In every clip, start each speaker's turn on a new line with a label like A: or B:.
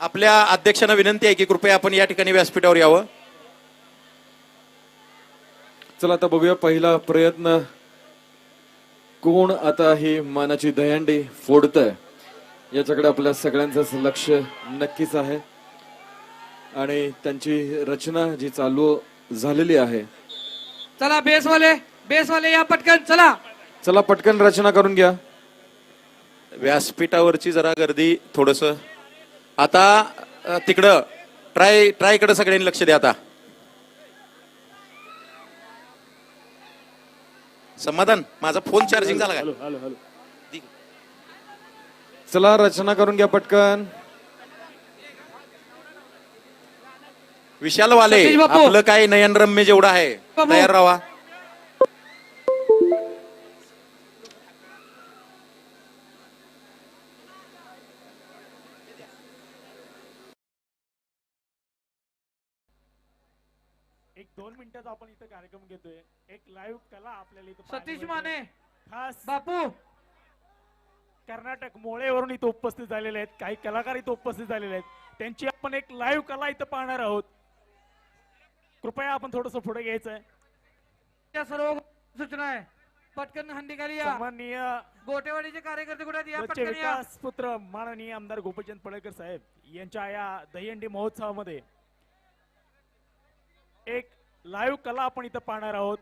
A: आपल्या अध्यक्षांना विनंती आहे की कृपया आपण या ठिकाणी व्यासपीठावर यावं.
B: चला आता बघूया पहिला प्रयत्न. कोण आता ही मानाची दहीहंडी फोडत आहे याच्याकडे आपल्या सगळ्यांचंच लक्ष नक्कीच आहे. आणि त्यांची रचना जी चालू झालेली आहे.
C: चला बेसवाले बेसवाले या पटकन चला.
B: चला पटकन रचना करून घ्या.
A: व्यासपीठावरची जरा गर्दी थोडस आता तिकडं. ट्राय ट्रायकडे सगळ्यांनी लक्ष द्या आता. समाधान. माझा फोन चार्जिंग झाला काय?
B: चला रचना करून घ्या पटकन.
A: विशाल वाले. आपलं काय नयनरम्य जेवढं आहे. तयार राहा.
D: दोन मिनिटाचा आपण इथं कार्यक्रम घेतोय. एक लाईव्ह कला आपल्याला इथं
C: सतीश. माने
D: खास
C: बापू!
D: कर्नाटक मोळेवरून इथं उपस्थित झालेले आहेत. काही कलाकार इथं उपस्थित झालेले आहेत. त्यांची आपण एक लाईव्ह कला इथं पाहणार आहोत. कृपया आपण थोडस पुढे घ्यायचं आहे
C: त्या सर्व सूचना आहे. पटकन हंडी खाली या.
D: सन्माननीय
C: गोटेवाडीचे कार्यकर्ते कुठे
D: विकास पुत्र माननीय आमदार गोपीचंद पडळकर साहेब यांच्या या दहीहंडी महोत्सवामध्ये एक लाईव्ह कला आपण इथं पाहणार आहोत.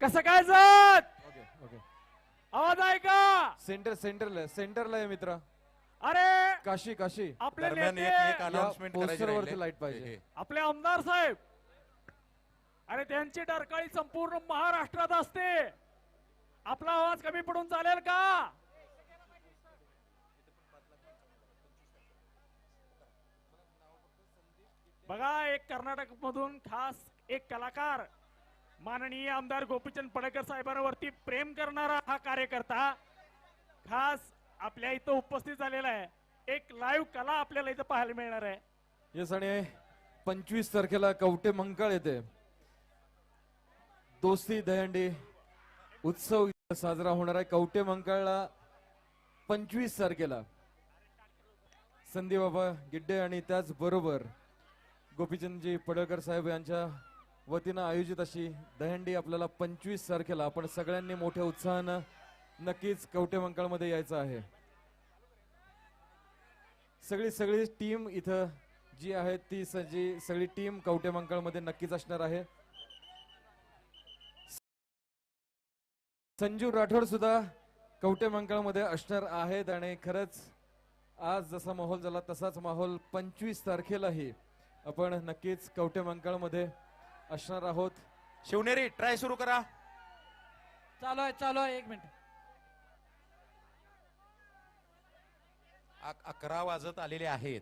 D: कसं काय जात? आवाज आहे का?
B: सेंटर सेंटरला सेंटरला आहे मित्र.
D: अरे!
B: काशी काशी.
D: आपले
A: दरम्यान एक
D: नेते
A: एक
B: वरती पाहिजे.
D: आपले आमदार साहेब. अरे त्यांची डरकाळी संपूर्ण महाराष्ट्रात असते. आपला आवाज कमी पडून चालेल का? बघा एक कर्नाटक मधून खास एक कलाकार माननीय आमदार गोपीचंद पडकर साहेबांवरती प्रेम करणारा हा कार्यकर्ता खास आपल्या इथं उपस्थित झालेला आहे. एक लाईव्ह कला आपल्याला इथं पाहायला मिळणार आहे.
B: येस आणि पंचवीस तारखेला कवटे मंकाळ येते. दोस्ती दहंडी उत्सव इथं साजरा होणार आहे. कवटे मंकाळला पंचवीस तारखेला. संदीप बाबा गिड्डे आणि त्याचबरोबर गोपीचंदजी पडळकर साहेब यांच्या वतीनं आयोजित अशी दहंडी आपल्याला पंचवीस तारखेला आपण सगळ्यांनी मोठ्या उत्साहानं नक्कीच कवटे मंकाळमध्ये यायचं आहे. सगळी सगळी टीम इथं जी आहे ती जी सगळी टीम कवटे मंकाळमध्ये नक्कीच असणार आहे. संजू राठोड सुद्धा कवटे मंकाळमध्ये असणार आहेत आणि खरंच आज जसा माहोल झाला तसाच माहोल पंचवीस तारखेलाही आपण नक्कीच कवटे मंकाळमध्ये असणार आहोत.
A: शिवनेरी ट्राय सुरू करा.
C: चालू आहे चालू आहे एक मिनिट.
A: अक- अकरा वाजत आलेले आहेत.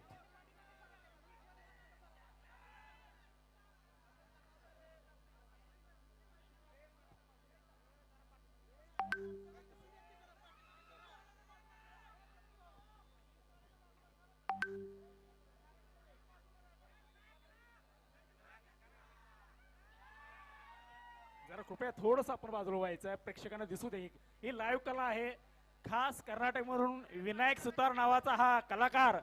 D: कृपया थोडस आपण बाजूला व्हायचं आहे प्रेक्षकांना दिसू दे. ही लाईव्ह कला आहे. खास कर्नाटक मधून विनायक सुतार नावाचा हा कलाकार.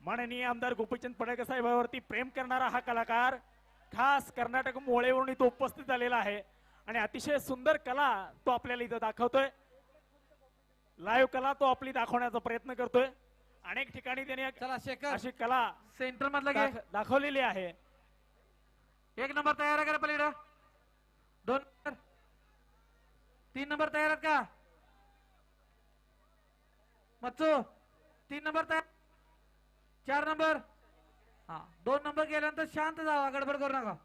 D: माननीय आमदार गोपीचंद पडळकर साहेबांवरती प्रेम करणारा हा कलाकार. खास कर्नाटक मोळेवरून इथं उपस्थित झालेला आहे. आणि अतिशय सुंदर कला तो आपल्याला इथं दाखवतोय. लाईव्ह कला तो आपली दाखवण्याचा प्रयत्न करतोय. अनेक ठिकाणी त्याने अशी कला
C: सेंटर मधला
D: दाखवलेली आहे.
C: एक नंबर तयार आहे दोन नंबर. तीन नंबर तयार आहेत का? मच्छू तीन नंबर तयार. चार नंबर. हा दोन नंबर गेल्यानंतर शांत जावा गडबड करू नका.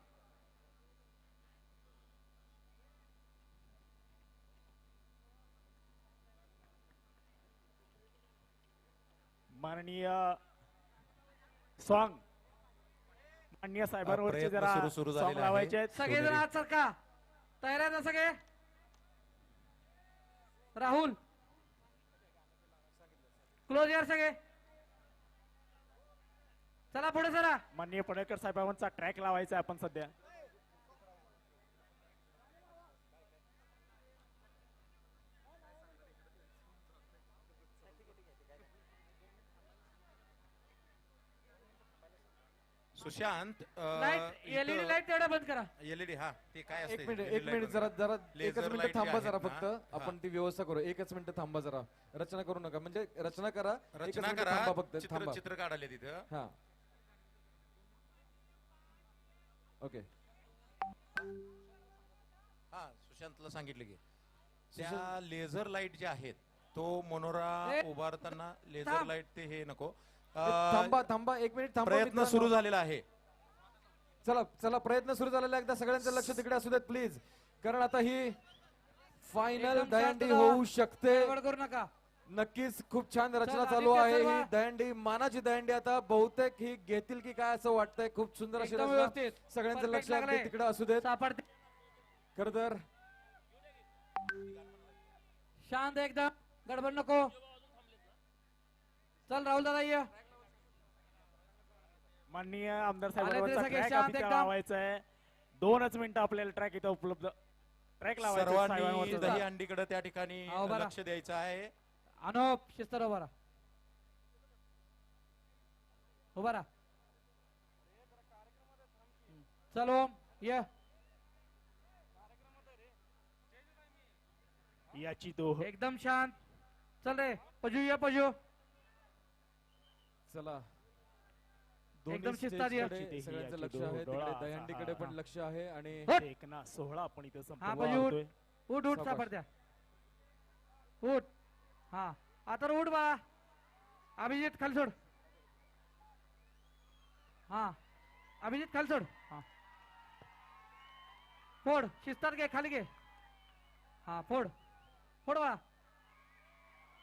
D: माननीय सॉंग माननीय साहेबांवरचे जरा
A: सुरू- सुरू आहे.
D: लावायचे आहेत.
C: सगळेजण आज सरका. तयार आहेत ना सगळे? राहुल क्लोज यार सगळे. चला पुढे चला.
D: माननीय पडळकर साहेबांचा ट्रॅक लावायचा आपण सध्या.
A: सुशांत
C: लाइट एलईडी लाइट तेवढा बंद करा.
A: एलईडी हा ते काय असते
B: एक मिनिट एक मिनिट जरा. जरा एकच मिनिट
A: जे
B: थांबा जरा फक्त. आपण ती व्यवस्था करू. एकच मिनिट थांबा जरा. रचना करू नका. म्हणजे रचना करा
A: रचना करा.
B: थांबा फक्त.
A: चित्र
B: थांबा.
A: चित्र काढाले तिथं.
B: हा. ओके.
A: हा सुशांतला सांगितलं की त्या लेझर लाइट ज्या आहेत तो मनोरा उभारताना लेझर. लाइट ते हे नको.
B: थांबा थांबा एक मिनिट थांबा
A: प्रयत्न
B: मित्रांनो.
A: सुरू झालेला आहे.
B: चला चला प्रयत्न सुरू झालेला आहे. एकदा सगळ्यांचं लक्ष तिकडे असू देत प्लीज कारण आता ही फायनल
C: एकदम
B: दहंडी होऊ शकते.
C: गडबड करू नका.
B: नक्कीच खूप छान रचना
C: चला,
B: चालू
C: आदित्य,
B: आहे
C: चला.
B: ही दहंडी मानाची दहंडी आता बहुतेक ही घेतील की काय असं वाटतंय. खूप सुंदर अशी
C: एकदम
B: रचना
C: व्यवस्थित.
B: सगळ्यांचं
C: Perfect
B: लक्ष अगदी. तिकडे असू देत.
C: सापडते.
B: खर तर
C: शांत एकदम. गडबड नको. चल राहुल दादा ये.
D: माननीय आमदार साहेबांचा. लावायचा आहे दोनच मिनिटं आपल्याला ट्रॅक इथं उपलब्ध ट्रॅक लावायचा.
A: दही अंडीकडे त्या ठिकाणी. लक्ष द्यायचं आहे.
C: अनुप शिस्त उभा राहा. उभा राहा. चल ओम ये.
D: याची तो
C: एकदम शांत. चल रे पजू ये पजू.
B: चला.
C: एकदम.
B: स्टेजकडे सगळ्यांचं
D: याची
B: लक्ष आहे तिकडे दहंडीकडे पण. लक्ष आहे आणि
C: हट.
D: एक ना सोहळा आपण इथं
C: हा.
D: होतोय.
C: उठ उठ. सापडत्या. उठ. हा. आता उठ बा. अभिजित खाली सोड. हा. अभिजित खाली सोड. हा. फोड. शिस्तात घे खाली घे. हा फोड. फोड बा.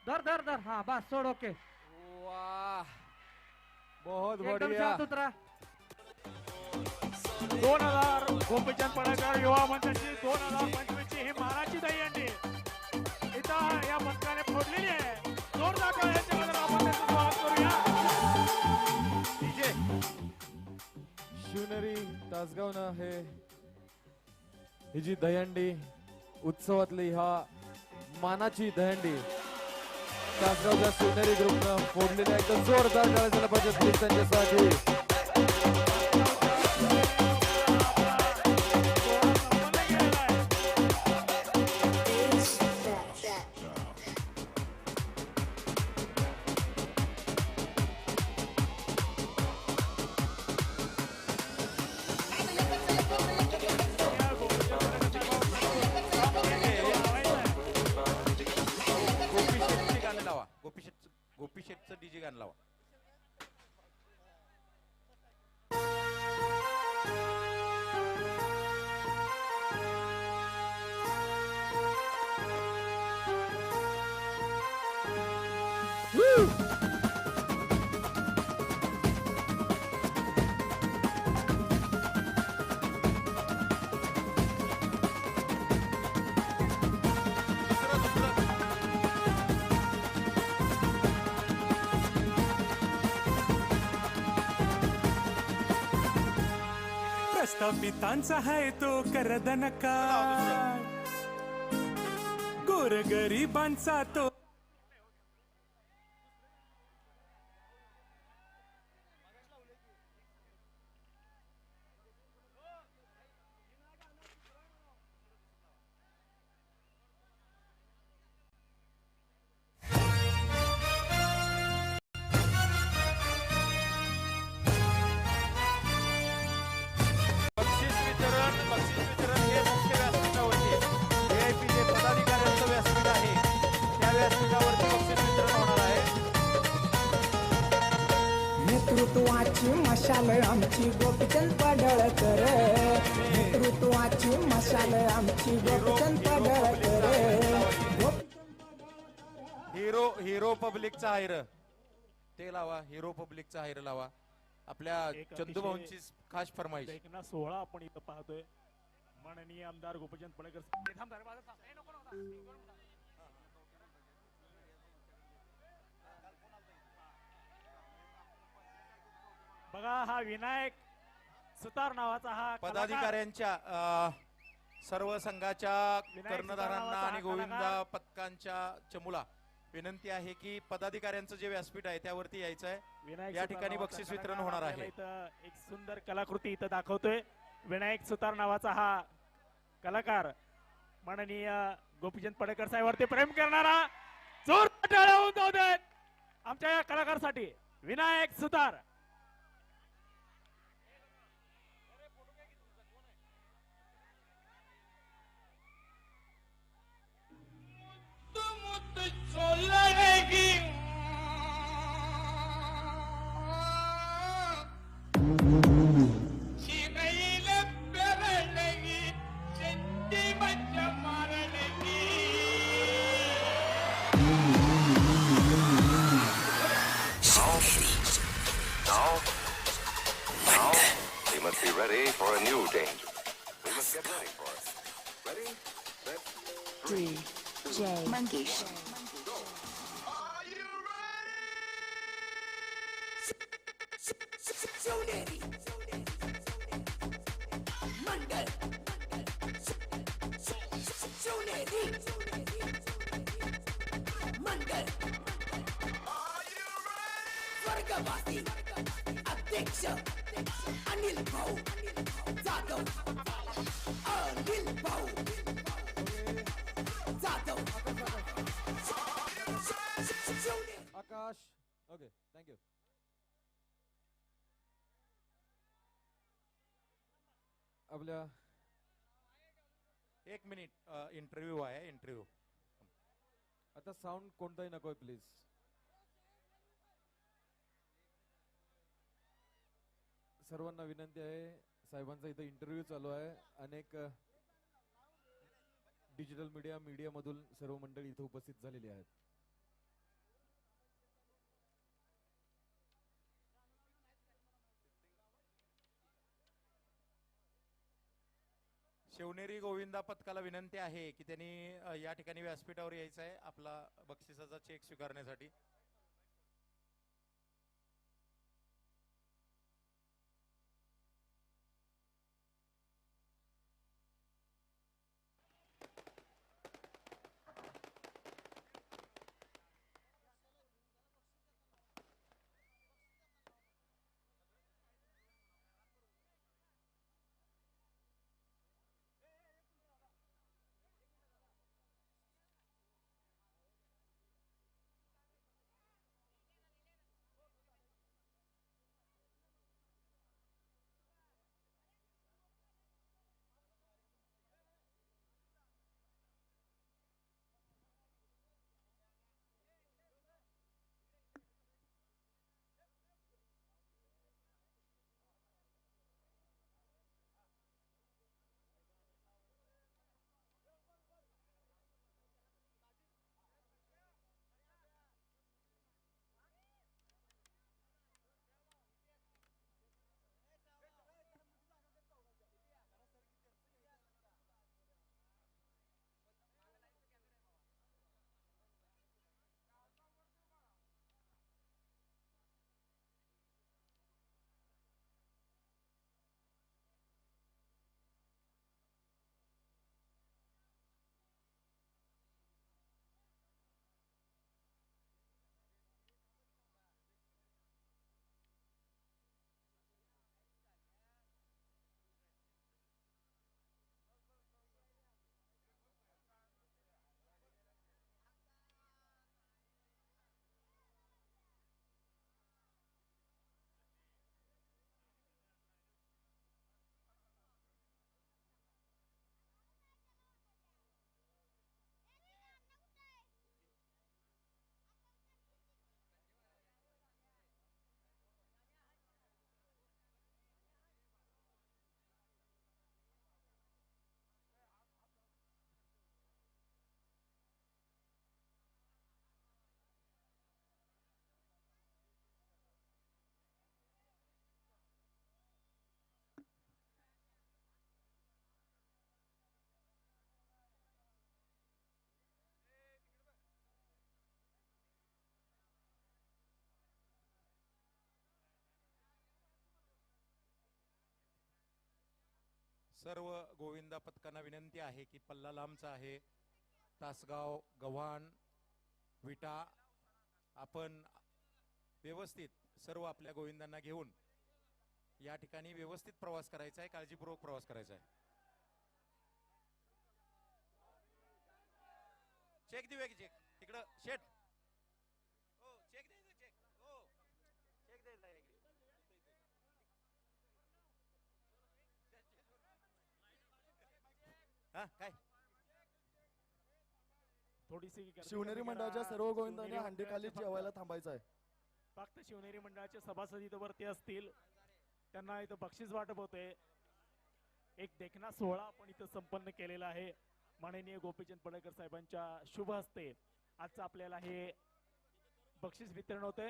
C: धर धर धर. हा बस सोड ओके.
B: वाह. बहुत बढिया।
D: दोन हजार गोपीचंद पडळकर युवा मंचाची दोन हजार पंचवीस ची ही महाराजची दहीहंडी इथं या पथकाने फोडलेली आहे. जोरदार टाळ्यांच्या गजरात आपण त्याचं स्वागत करूया.
A: डीजे.
B: शिवनेरी तासगावनं हे ही जी दहंडी उत्सवातली ह्या मानाची दहंडी तासगावच्या सोनेरी ग्रुपनं फोडलेला एकदम जोरदार टाळ्या झाल्या पाहिजे प्लीज त्यांच्यासाठी
A: दुसरं
E: पितांचा आहे तो करदन नका गोरगरिबांचा तो
F: आमची गोपीचंद पडळकर. नेतृत्वाची मशाल आमची गोपीचंद पडळकर.
A: हिरो हिरो पब्लिकचा हायर. ते लावा हिरो पब्लिकचा हायर लावा. आपल्या चंदूभाऊंची खास फरमाईश.
D: ना सोहळा आपण इथं पाहतोय. माननीय आमदार गोपीचंद पडळकर ए, थांब जरा, बाजूला थांब. ए, नको, नको, नको. बघा हा विनायक सुतार नावाचा हा
A: पदाधिकाऱ्यांच्या सर्व संघाच्या कर्णधारांना आणि गोविंदा. पथकांच्या चमुला. विनंती आहे की पदाधिकाऱ्यांचं जे व्यासपीठ आहे त्यावरती यायचं आहे
D: विनायक
A: या ठिकाणी बक्षीस वितरण होणार आहे.
D: एक सुंदर कलाकृती इथं दाखवतोय. विनायक सुतार नावाचा हा कलाकार माननीय गोपीचंद पडेकर साहेबांवरती प्रेम करणारा जोर टाळ्या होऊन जाऊ देत. आमच्या या कलाकारासाठी विनायक सुतार.
F: स्वर्गवासी अध्यक्ष अनिल भाऊ जाधव। अनिल भाऊ Jadhav.
B: Akash okay thank you
A: आपल्या मिनिट इंटरव्ह्यू आहे इंटरव्ह्यू
B: आता साऊंड कोणताही नकोय प्लीज सर्वांना विनंती आहे साहेबांचा इथं इंटरव्ह्यू चालू आहे. अनेक डिजिटल मीडिया मीडिया मधून सर्व मंडळी इथं उपस्थित झालेली आहेत.
A: शिवनेरी गोविंदा पथकाला विनंती आहे की त्यांनी या ठिकाणी व्यासपीठावर यायचं आहे आपला बक्षिसाचा चेक स्वीकारण्यासाठी. सर्व गोविंदा पथकांना विनंती आहे की पल्ला लांबचा आहे तासगाव गव्हाण
G: विटा आपण व्यवस्थित सर्व आपल्या गोविंदांना घेऊन या ठिकाणी व्यवस्थित प्रवास करायचा आहे काळजीपूर्वक प्रवास करायचा आहे. चेक देऊया की चेक. तिकडं शेट हो चेक द्यायचा चेक हो चेक द्यायचा आहे इकडे. हा काय?
D: थोडीशी गर्दी
H: शिवनेरी
D: कमी
H: मंडळाच्या. सर्व गोविंदांनी
D: शिवनेरी
H: हंडी खाली
D: मंडळाचे
H: जेवायला
D: फक्त-
H: थांबायचं आहे
D: फक्त शिवनेरी मंडळाचे सभासद इथं वरती असतील. त्यांना इथं बक्षीस वाटप होते एक देखना सोहळा आपण इथं संपन्न केलेला आहे. माननीय गोपीचंद पडळकर साहेबांच्या शुभ हस्ते आजचं आपल्याला हे बक्षीस वितरण होते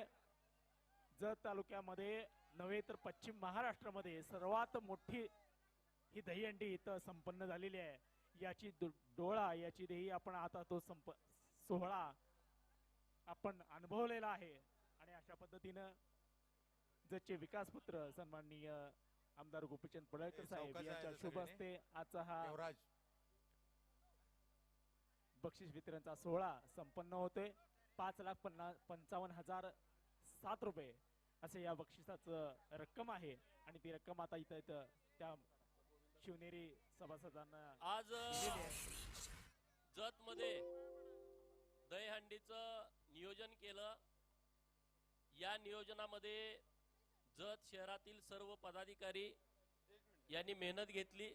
D: जत तालुक्यामध्ये नव्हे तर पश्चिम महाराष्ट्रामध्ये सर्वात मोठी ही दहीहंडी इथं संपन्न झालेली आहे. याची डोळा याची देही आपण आता तो संप सोहळा आपण अनुभवलेला आहे. आणि अशा पद्धतीनं जचे विकास पुत्र सन्माननीय आमदार गोपीचंद पडळकर साहेब यांच्या शुभ हस्ते आजचा हा बक्षीस वितरणचा सोहळा संपन्न होतोय. पाच लाख पन्नास पंचावन्न हजार सात रुपये असे या बक्षिसाचं रक्कम आहे. आणि ती रक्कम आता इथं इथं त्या शिवनेरी सभासदांना
I: आज जत मध्ये दहीहंडीचं नियोजन केलं. या नियोजनामध्ये जत शहरातील सर्व पदाधिकारी यांनी मेहनत घेतली.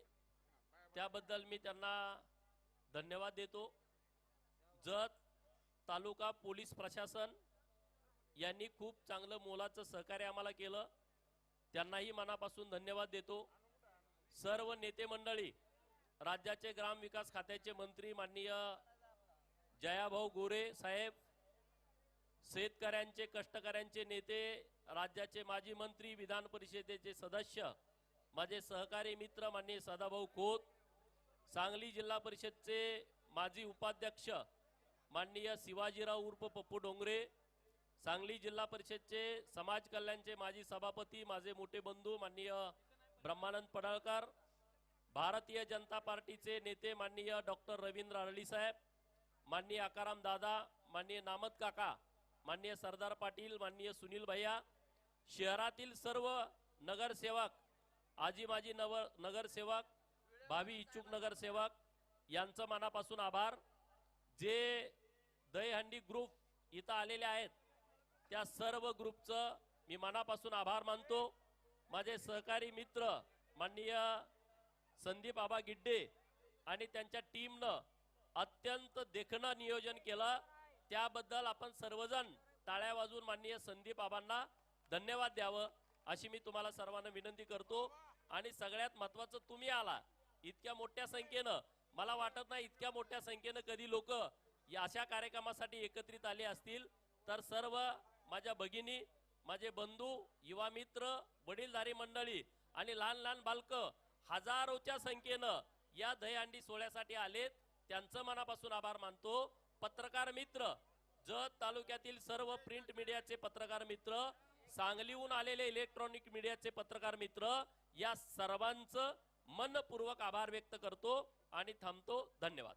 I: त्याबद्दल मी त्यांना धन्यवाद देतो. जत तालुका पोलीस प्रशासन यांनी खूप चांगलं मोलाचं सहकार्य आम्हाला केलं. त्यांनाही मनापासून धन्यवाद देतो. सर्व नेते मंडळी राज्याचे ग्रामविकास खात्याचे मंत्री माननीय जयाभाऊ गोरे साहेब शेतकऱ्यांचे कष्टकऱ्यांचे नेते राज्याचे माजी मंत्री विधान परिषदेचे सदस्य माझे सहकारी मित्र माननीय सदाभाऊ खोत सांगली जिल्हा परिषदचे माजी उपाध्यक्ष माननीय शिवाजीराव उर्फ पप्पू डोंगरे सांगली जिल्हा परिषदचे समाज कल्याणचे माजी सभापती माझे मोठे बंधू माननीय ब्रह्मानंद पडळकर भारतीय जनता पार्टीचे नेते माननीय डॉक्टर रवींद्र अरळी साहेब माननीय आकाराम दादा माननीय नामत काका माननीय सरदार पाटील माननीय सुनील भैया शहरातील सर्व नगरसेवक आजी माजी नव नगरसेवक भावी इच्छुक नगरसेवक यांचं मनापासून आभार. जे दहीहंडी ग्रुप इथं आलेले आहेत त्या सर्व ग्रुपचं मी मनापासून आभार मानतो. माझे सहकारी मित्र माननीय संदीप आबा गिड्डे आणि त्यांच्या टीमनं अत्यंत देखणं नियोजन केलं. त्याबद्दल आपण सर्वजण टाळ्या वाजवून माननीय संदीप आबांना धन्यवाद द्यावं अशी मी तुम्हाला सर्वांना विनंती करतो. आणि सगळ्यात महत्वाचं तुम्ही आला. इतक्या मोठ्या संख्येनं मला वाटत नाही इतक्या मोठ्या संख्येनं कधी लोक या अशा कार्यक्रमासाठी एकत्रित आले असतील. तर सर्व माझ्या भगिनी माझे बंधू युवा मित्र वडीलधारी मंडळी आणि लहान लहान बालक हजारोच्या संख्येनं या दहीहंडी सोहळ्यासाठी आलेत. त्यांचं मनापासून आभार मानतो. पत्रकार मित्र जत तालुक्यातील सर्व प्रिंट मीडियाचे पत्रकार मित्र सांगलीहून आलेले इलेक्ट्रॉनिक मीडियाचे पत्रकार मित्र या सर्वांचं मनपूर्वक आभार व्यक्त करतो आणि थांबतो. धन्यवाद.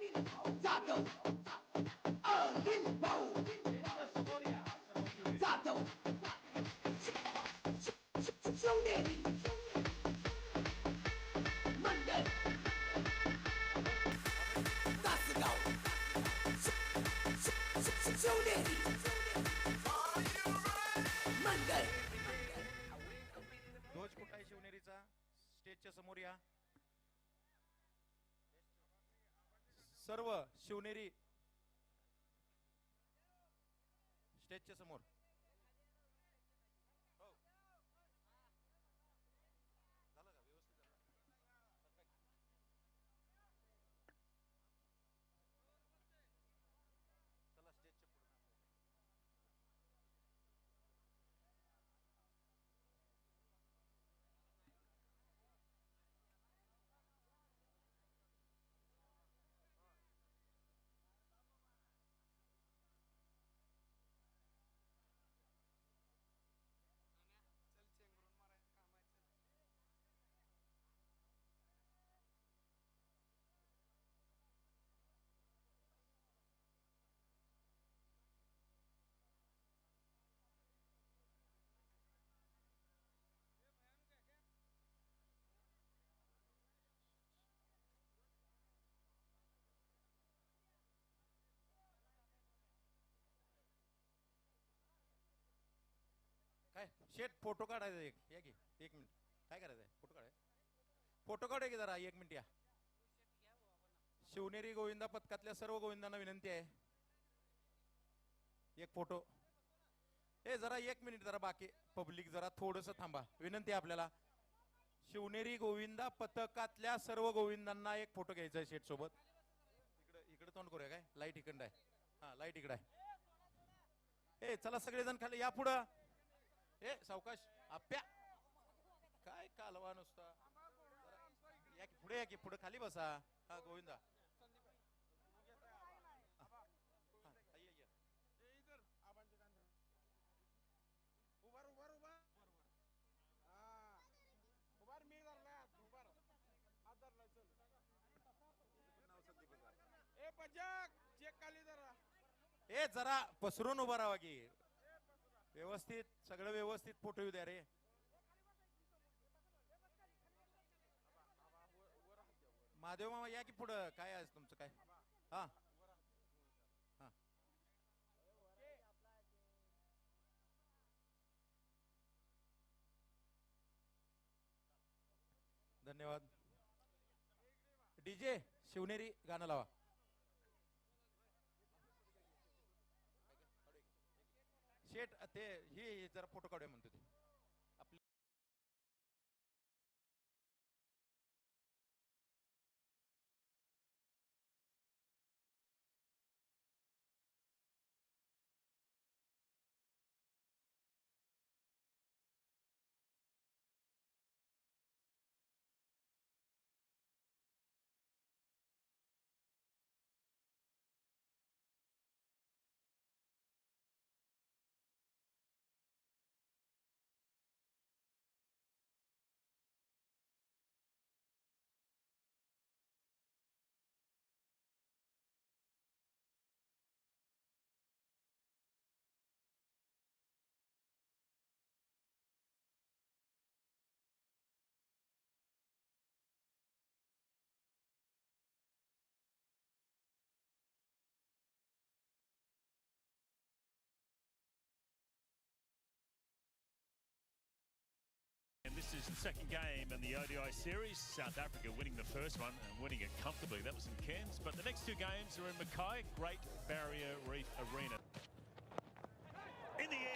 F: भाऊ जाधव शिवनेरी मंडल तासगाव शिवनेरी मंडल
G: ध्वज कुठं आहे शिवनेरीचा स्टेजच्या समोर या सर्व शिवनेरी
A: शेट फोटो काढायचा एक या की एक मिनिट. काय करायचंय? फोटो काढाय. फोटो काढूया की जरा एक मिनिट या. शिवनेरी गोविंदा पथकातल्या सर्व गोविंदांना विनंती आहे. एक फोटो. ए जरा एक मिनिट जरा बाकी. पब्लिक जरा थोडस थांबा. विनंती आहे आपल्याला. शिवनेरी गोविंदा पथकातल्या सर्व गोविंदांना एक फोटो घ्यायचा आहे शेट सोबत. इकडे इकडे तोंड करूया काय? लाइट इकडं आहे. हा लाइट इकडे आहे. ए चला सगळेजण खाली या पुढं. ए सावकाश आप्या. काय कालवा नुसता? या की पुढे या की पुढे खाली बसा. हा गोविंदा. हा, हा, ये, ये.
J: उभार उभार उभार हा उभार मी धरला उभार हात धरला चल ए पजाक चेक खाली जरा.
A: ए जरा पसरून उभा राहा की. व्यवस्थित सगळं व्यवस्थित फोटो येऊ द्या रे. महादेव मामा या की पुढं? काय आहे तुमचं काय? हा. हा. धन्यवाद. डीजे शिवनेरी गाणं लावा. शेट ते हे जरा फोटो काढूया म्हणतो
H: this is the second game in the ODI series. South Africa winning the first one and winning it comfortably. That was in Cairns. But the next two games are in Mackay, Great Barrier Reef Arena.